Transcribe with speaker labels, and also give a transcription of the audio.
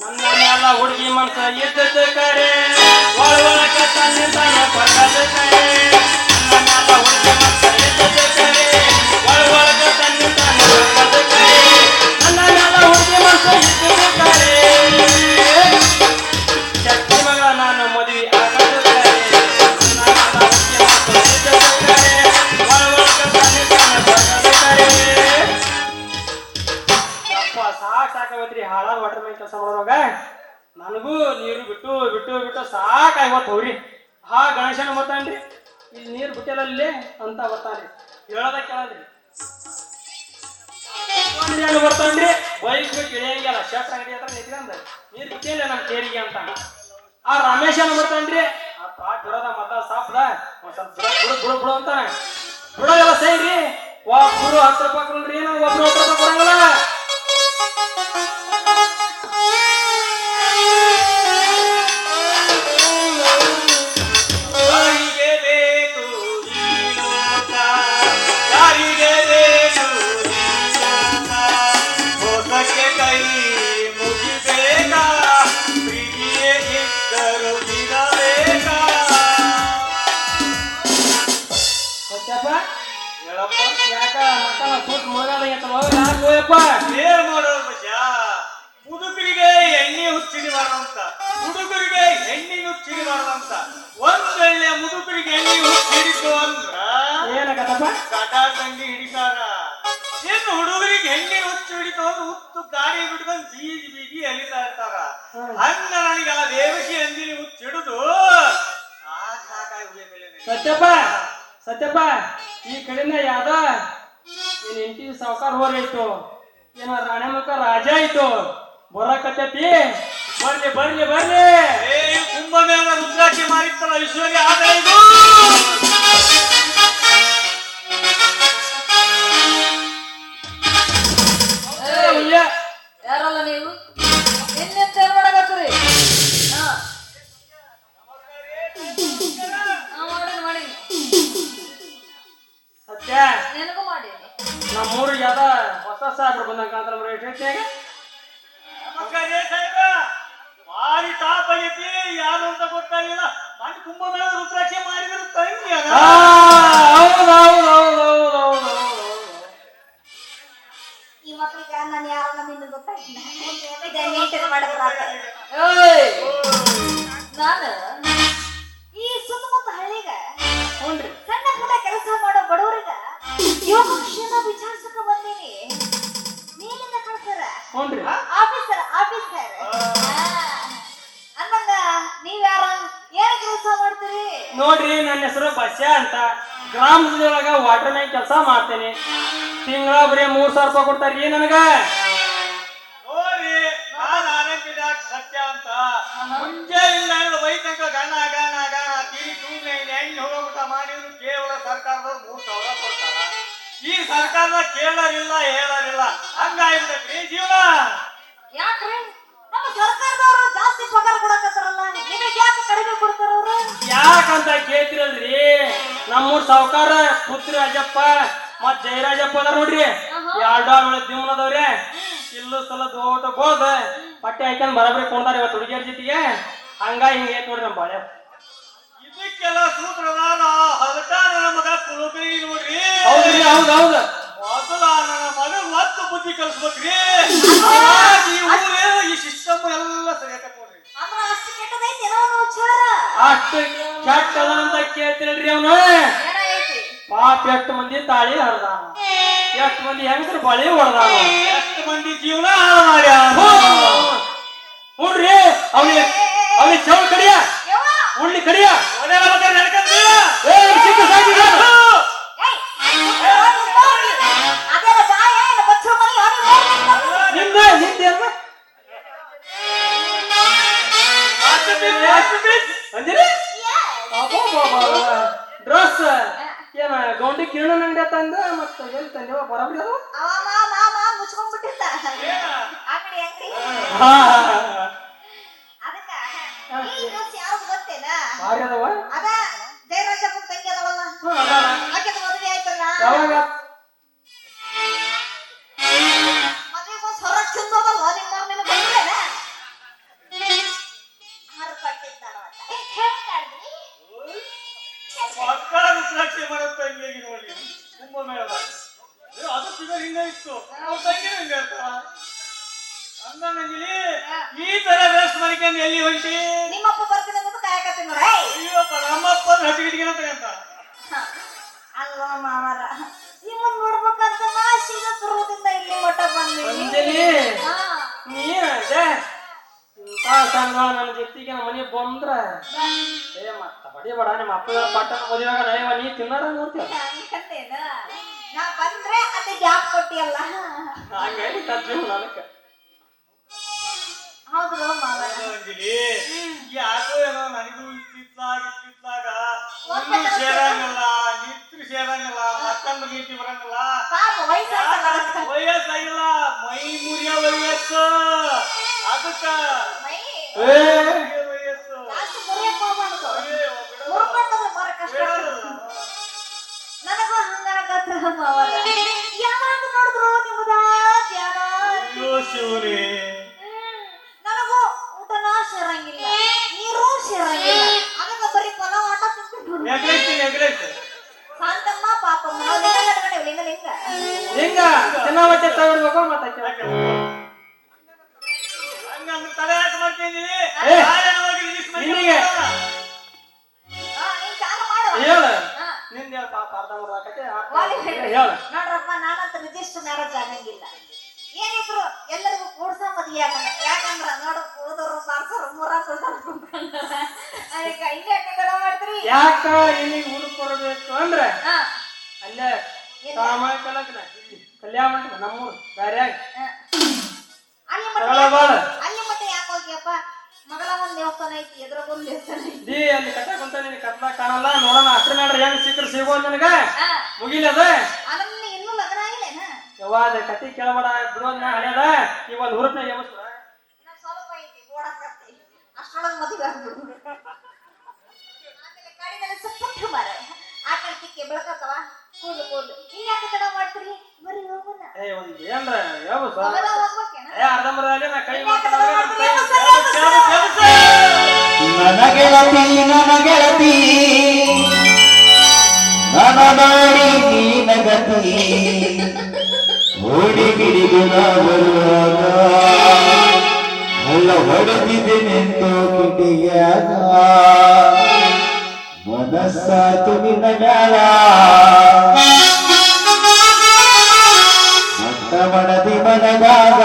Speaker 1: ನನ್ನ ಮ್ಯಾಲ ಹುಡುಗಿ ಮನ್ಸ ಇದ್ದದ್ದು ಕರೆ ಒಳ ಒಳಗ ತನ್ನ ತಾನ ಪಡದ ಕರೆ ಬಿಟ್ಟು ಸಾಕಾಗಿ ಹೊತ್ತು ಹೋಗ್ರಿ ಹಾ ಗಣೇಶನ ಬರ್ತಾನ್ರಿ ಇಲ್ಲಿ ನೀರು ಬಿಟ್ಟಿಲ್ಲ ಇಲ್ಲಿ ಅಂತ ಬರ್ತಾನ್ರಿ ಹೇಳದ ಕೇಳದ್ರಿ. ಬರ್ತಾನ್ರಿ ಬೈಕ್ ಇಳಿಯಂಗಿಲ್ಲ ಶಾಸ್ತ್ರ ಅಂಗಡಿ ಹತ್ರ ನಿಂತ್ಕೊಂಡ ನೀರು ಬಿಟ್ಟಿಲ್ಲ ನಮ್ಮ ಕೇರಿಗೆ ಅಂತ. ಆ ರಮೇಶನ ಬರ್ತಾನ್ರಿ ಆ ಪಾಟ್ ಬಿಡೋದ ಮೊದಲ ಸಾಪ್ದ, ಒಂದ್ ಸ್ವಲ್ಪ ಬಿಡ, ಬಿಡು ಬಿಡು ಬಿಡು ಅಂತಾನೆ ಬಿಡೋದೆಲ್ಲ ಸೈರಿ? ಒಬ್ರು ಹತ್ತು ರೂಪಾಯಿ ಕೊಡ್ರಿ ಏನೋ ಒಬ್ರು ಹತ್ತು ರೂಪಾಯಿ ಕೊಡಂಗಿಲ್ಲ. ಯಾಕ ಮಕ್ಕಳ ಸೂಟ್ ಮುಳುಗಾದ ಯಾಕೆ ಹೋಯಪ್ಪ
Speaker 2: ಏನ್ ಮಾಡೋದು ಬಸ್ಯಾ ಮುದುಕರಿಗೆ ಎಣ್ಣೆ ಹುಚ್ಚಿಡಿ ಮಾಡಂತ ಹುಡುಗರಿಗೆ ಎಣ್ಣೆ ಹುಚ್ಚಿಡಿ ಮಾಡಂತ ಒಂದ್ ವೇಳೆ ಮುದುಕರಿಗೆ ಎಣ್ಣೆ ಹುಚ್ಚಿಡಿತು ಅಂದ್ರ ಕಟಾರ್ ಹಿಡಿತಾರ. ಇನ್ನು ಹುಡುಗರಿಗೆ ಎಣ್ಣೆ ಹುಚ್ಚು ಹಿಡಿತು ಅಂದ್ರೆ ಹುತ್ತು ಗಾಡಿ ಬಿಟ್ಕೊಂಡ್ ಬೀಗಿ ಬೀಗಿ ಎಲಿತಾ ಇರ್ತಾರ.
Speaker 1: ಹ್ಮ್.
Speaker 2: ಹಂಗ ನನಗೆ ಆ ದೇವಕಿ ಅಂದಿನಿ ಹುಚ್ಚು ಹಿಡಿದು ಸಾಕ್ ಸಾಕಾಗಿ ಉಳಿಯಲಿಲ್ಲ ನನಗೆ.
Speaker 1: ಸತ್ಯಪ್ಪ ಸತ್ಯಪ್ಪ ಈ ಕಡೆನ ಯಾವ್ದ ಏನ್ ಎಂಟಿ ಸಾವುಕಾರ ಏನ ರಾಣೆ ಮಕ್ಕ ರಾಜ ಆಯ್ತು. ಬರಕತ್ತೈತಿ. ಬರ್ಲಿ ಬರ್ಲಿ ಬರ್ಲಿ.
Speaker 2: ಏ ಕುಂಭ ಮೇಳ ರುದ್ರಾಕ್ಷಿ ಮಾರಿತ್ತಲ್ಲ ವಿಶ್ವಗೆ ಆದ ಇದು.
Speaker 1: ಬಂದ ಬಂದಂಗ ಮರ ಎಷ್ಟೈತೆ
Speaker 2: ಭಾರಿ ತಾಪ ಆಗೈತಿ ಯಾರು ಅಂತ ಗೊತ್ತಾಗಿಲ್ಲ ನನ್ನ ತುಂಬ ಬೇಳ ರುದ್ರಾಕ್ಷಿ ಮಾಡಿದ್ರು ತಂಗಿ ಅದ.
Speaker 1: ಹೌದು ಹೌದು ಹೌದು ಹೌದು ಹೌದು ಹೌದು.
Speaker 3: ಈ ಮಕ್ಕಳಿಗೆ ನಾನು ಯಾರು ನಮ್ಮಿಂದ ಗೊತ್ತಾಗಿಲ್ಲ ಇದೇ ನೀಟಾಗಿ ಮಾಡಿದ್ರ
Speaker 4: ಏಯ್! ನಾನು
Speaker 3: ಈ ಸುತ್ತಮುತ್ತ ಹಳ್ಳಿಗ ಸಣ್ಣ ಪುಟ್ಟ ಕೆಲಸ ಮಾಡೋ ಬಡವರಿಗ
Speaker 1: ನೋಡ್ರಿ ನನ್ನ ಹೆಸರು ಬಸ್ಯ ಅಂತ. ಗ್ರಾಮದೊಳಗ ವಾಟರ್ ಮ್ಯಾನ್ ಕೆಲಸ ಮಾಡ್ತೇನೆ. ತಿಂಗಳ ಬರೀ ಮೂರ್ ಸಾವಿರ ರೂಪಾಯಿ ಕೊಡ್ತಾರ್ರಿ ನನಗ.
Speaker 2: ಸತ್ಯ ಅಂತ. ಮುಂಜಾನಿಂದ ಹಿಡಿದು ವೈತಂಕ ಗಣ ಗಣ ಗಣ ತಿರಿ ತೂನೆ ಎಣ್ಣೆ ಹೋಗ್ಬಿಟ್ಟ ಮಾಡಿದ್ರು ಕೇವಲ ಸರ್ಕಾರದವ್ರು ಮೂರ್ ಸಾವಿರ ಕೊಡ್ತಾರ. ಈ ಸರ್ಕಾರದ ಕೇಳರಿಲ್ಲ ಹೇಳರಿಲ್ಲ. ಹಂಗಾಗ್ಬಿಟ್ಟೈತ್ರಿ ಜೀವನ
Speaker 1: ನಮ್ಮೂರ್ ಸಾವುಕಾರ ಪುತ್ರಿ ರಾಜಪ್ಪ ಮತ್ ಜಯರಾಜಪ್ಪ ಅದ ನೋಡ್ರಿ. ಎರಡು ಆಳು ದಿಮ್ಮನದವ್ರೆ ಇಲ್ಲೂ ಸಲ ದೋಟ ಹೋದ ಪಟ್ಟೆ ಹಾಕ್ಯಂಡ್ ಬರಬ್ರಿ ಕೊಂಡಾರ ಇವತ್ತು ಹುಡುಗಿಯರ ಜೊತೆಗೆ. ಹಂಗ ಹಿಂಗ ಐತ್ ನೋಡ್ರಿ ನಮ್ಮ ಬಾಳೆ.
Speaker 2: ಇದಕ್ಕೆಲ್ಲ ಸೂತ್ರದಾನ ಹಲಕಾನ ನಮಗ ಕುಲಕರಿ ನೋಡ್ರಿ.
Speaker 1: ಹೌದ್ರಿ ಹೌದ್ ಹೌದ್.
Speaker 2: ಮೊದಲ ನನ್ನ ಮಗ ಮತ್ತು ಬುದ್ಧಿ ಕಲಿಸ್ಬೇಕ್ರಿ. ಈ ಊರೇ ಈ ಸಿಸ್ಟಮ್ ಎಲ್ಲ ಸರಿಯಾಕ ನೋಡ್ರಿ.
Speaker 3: ಅಂದ್ರ ಅಷ್ಟು ಕೆಟ್ಟದೈತಿ
Speaker 1: ಅಷ್ಟು ಕೆಟ್ಟ ಅಂತ ಕೇಳ್ತಿರಲ್ರಿ ಅವನು. ಪಾಪ ಎಷ್ಟು ಮಂದಿ ತಾಳಿ ಹರಿದ ಎಷ್ಟು ಮಂದಿ ಹೆಂಗಸ್ರು ಬಳಿ ಹೊಡೆದಾನ.
Speaker 2: ಎಷ್ಟು ಮಂದಿ ಜೀವನ ಹಾಳು ಮಾಡ್ಯ
Speaker 1: ಹುಡ್ರಿ ಅವನಿಗೆ ಅವನಿಗೆ ಚೌ ಕಡಿಯ! ಉಳ್ಳಿ ಕಡಿಯ. ಗೌಂಡಿ ಕಿರಣ ಅಂಗಡಿ ತಂದ ಮತ್ತ ಎಲ್ಲಿ ತಂದೇವ ಬರಬ್ರಿ ಅದು
Speaker 3: ಅವ ಮಾ ಮಾ ಮಾ ಮುಚ್ಕೊಂಡ್ಬಿಟ್ಟಿದ್ದ. ಅಂಗಡಿ ಅಂಗಡಿ.
Speaker 1: ಹಾ.
Speaker 3: ಅದಕ್ಕ ಯಾರು ಗೊತ್ತೇನ?
Speaker 1: ಅದಾವ
Speaker 3: ಅದ ಜಯರಾಜಪ್ಪನ ತಂಗಿ ಅದವಲ್ಲ ಅದಕ್ಕೆ ಮದುವೆ ಆಯ್ತಲ್ಲ?
Speaker 1: ಯಾವಾಗ?
Speaker 2: ಅಂದಂಗಿಲಿ ಈ ತರ ವೇಸ್ಟ್ ಮಾಡ್ಕೊಂಡು ಎಲ್ಲಿ ಹೊಂಟಿ?
Speaker 3: ನಿಮ್ಮಪ್ಪ ಬರ್ತೀನಿ ಅಂತ ಕಾಯಕತ್ತೀನಿ ನೋಡ.
Speaker 2: ಅಯ್ಯಪ್ಪ ನಮ್ಮಪ್ಪ ಹಟ್ಟಿಗಿಟ್ಗಿನ ಅಂತ.
Speaker 3: ಅಲ್ಲ ಮಾವರ ನಿಮ್ಮನ್ನ ನೋಡ್ಬೇಕಂತ ನಾ ಸೀದಾ ತುರುದಿಂದ ಇಲ್ಲಿ ಮಠ
Speaker 1: ಅಂಜಲಿ
Speaker 3: ಹಾ.
Speaker 1: ನೀನ ಇಂಥ ಸಂಘ ನನ್ನ ಜೊತೆಗೆ ನಮ್ಮ ಮನೆಗೆ ಬಂದ್ರ ಏ ಮತ್ತ ಬಡಿಬೇಡ ನಿಮ್ಮ ಅಪ್ಪ ಪಟ್ಟಣ ಮದುವೆಗ ನೈವ ನೀ ತಿನ್ನಾರ
Speaker 3: ಹಂಗಂದೇನ ನಾ ಬಂದ್ರೆ ಅದೇ ಜಾಬ್ ಕೊಟ್ಟಿಯಲ್ಲ.
Speaker 1: ಹಂಗಾಗಿ
Speaker 3: ಹೌದು ಮಾವರ
Speaker 2: ಅಂಜಲಿ. ಯಾಕೋ ಏನೋ ನನಗೂ ಇತ್ತಿತ್ಲಾಗ ಇತ್ತಿತ್ಲಾಗ ಇನ್ನೂ ಸೇರಂಗಿಲ್ಲ ನಿತ್ರು ಸೇರಂಗಿಲ್ಲ ಮತ್ತೊಂದು ನೀತಿ ಬರಂಗಲ್ಲ. ವಯಸ್ಸಾಗಿಲ್ಲ ಮೈ ಮುರಿಯ ವಯಸ್ಸು. ಅದಕ್ಕ.
Speaker 3: ಮೈ
Speaker 1: ಏ.
Speaker 2: ಮುರಿಯ ವಯಸ್ಸು.
Speaker 3: ನನಗೂ ಹಂಗಾಗತ್ತ ಯಾವಾಗ ನೋಡಿದ್ರು ನಿಮ್ಮದ ಧ್ಯಾನ
Speaker 2: ಅಯ್ಯೋ
Speaker 1: ಹಿಂಗ? ಚೆನ್ನಾಗಿ ತಗೊಳ್ಬೇಕು ಮತ್ತೆ
Speaker 2: ಹಂಗಂದ್ರೆ ತಲೆ ಯಾಕೆ ಮಾಡ್ತೀನಿ
Speaker 1: ನಿನಗೆ.
Speaker 3: ಹಾ ನೀನ್ ಚಾಲು ಮಾಡು.
Speaker 1: ಹೇಳ. ನಿಂದ ಹೇಳ ಪಾಪ ಅರ್ಧ
Speaker 3: ಹೇಳ. ನೋಡ್ರಪ್ಪ ನಾನಂತ ರಿಜಿಸ್ಟರ್ ಮ್ಯಾರೇಜ್ ಆಗಂಗಿಲ್ಲ. ಏನಿದ್ರು ಎಲ್ಲರಿಗೂ ಕೂಡ್ಸ ಮದ್ವೆ ಆಗಲ್ಲ. ಯಾಕಂದ್ರ ನೋಡು ಕೂದರು ಬಾರ್ಸರು ಮೂರ ಅದಕ್ಕೆ ಹಿಂಗೆ ಕನ್ನಡ ಮಾಡ್ತೀರಿ?
Speaker 1: ಯಾಕ ನಿನಗೆ ಹುಡುಕ್ ಕೊಡ್ಬೇಕು ಅಂದ್ರೆ ಅಲ್ಲೇ ಸಾಮಾಜಿಕ ಕಲ್ಯಾಣ ಮಂಟಪ ನಮ್ಮೂರು ಬ್ಯಾರ್ಯಾಗ.
Speaker 3: ಹಾ. ಅಲ್ಲಿ
Speaker 1: ಬಾಳ.
Speaker 3: ಅಲ್ಲಿ ಮಟ್ಟ ಯಾಕೆ ಹೋಗ್ಯಪ್ಪ ಮಗಳ ಒಂದು ದೇವಸ್ಥಾನ ಐತಿ ಎದುರಾಗ ಒಂದು ದೇವಸ್ಥಾನ ಐತಿ.
Speaker 1: ಅಲ್ಲಿ ಕಟ್ಟಕಂತ ನಿನಗೆ ಕತ್ಲ ಕಾಣಲ್ಲ ನೋಡೋಣ ಅಷ್ಟೇ ಮಾಡ್ರಿ ಹೆಂಗ್ ಸಿಕ್ಕರು ಸಿಗೋ ನಿನಗ? ಮುಗಿಲಿ ಅದ?
Speaker 3: ಆದ್ರೆ ನಿನಗೆ ಇನ್ನೂ ಲಗ್ನ ಆಗಿಲ್ಲೇನ?
Speaker 1: ಯವ್ವ ಅದ ಕತಿ ಕೇಳಬೇಡ ಬಿಡೋದ್ ನಾ ಹಳ್ಯದ ಇವಾಗ ಹುರುಪ್ನಾಗ ಎಬ್ಬಿಸ್ಬಿಡ.
Speaker 3: ಸ್ವಲ್ಪ ಐತಿ ಓಡಾಕತ್ತಿ ಅಷ್ಟ್ರೊಳಗೆ ಮದುವೆ ಆಗ್ಬಿಡು. ಆಮೇಲೆ ಗಾಡಿನಲ್ಲಿ ಸುತ್ತ ಮಾರ ಆ ಕಡೆ ಬೆಳಕತ್ತವ. ಕೂದ್ಲು ಕೂದ್ಲು ನೀ ಯಾಕೆ ತಡ ಮಾಡ್ತೀರಿ ಬರೀ ಹೋಗೋಣ.
Speaker 1: ಏ ಒಂದ್ ಏನ್ರ
Speaker 3: ಹೋಗ್ಬೇಕೇನ?
Speaker 1: ಏ ಮರ್ದಲ್ಲಿ ನಾ ಕೈ.
Speaker 5: ನನ್ನ ಗೆಳತಿ ನನ್ನ ಗೆಳತಿ ನನ್ನ ಮಾಡಿ ನೀನ ಗತಿ ಓಡಿ ಗಿಡಿಗೆ ನಾ ಬರುವಾಗ ಹಳ್ಳ ಹೊಡೆದಿದೆ ನಿಂತು ಕಿಟಿಯಾಗ ಮನಸ್ಸಾತು ನಿನ್ನ ಮ್ಯಾಲ ಮತ್ತ ಮನದಿ ಮನದಾಗ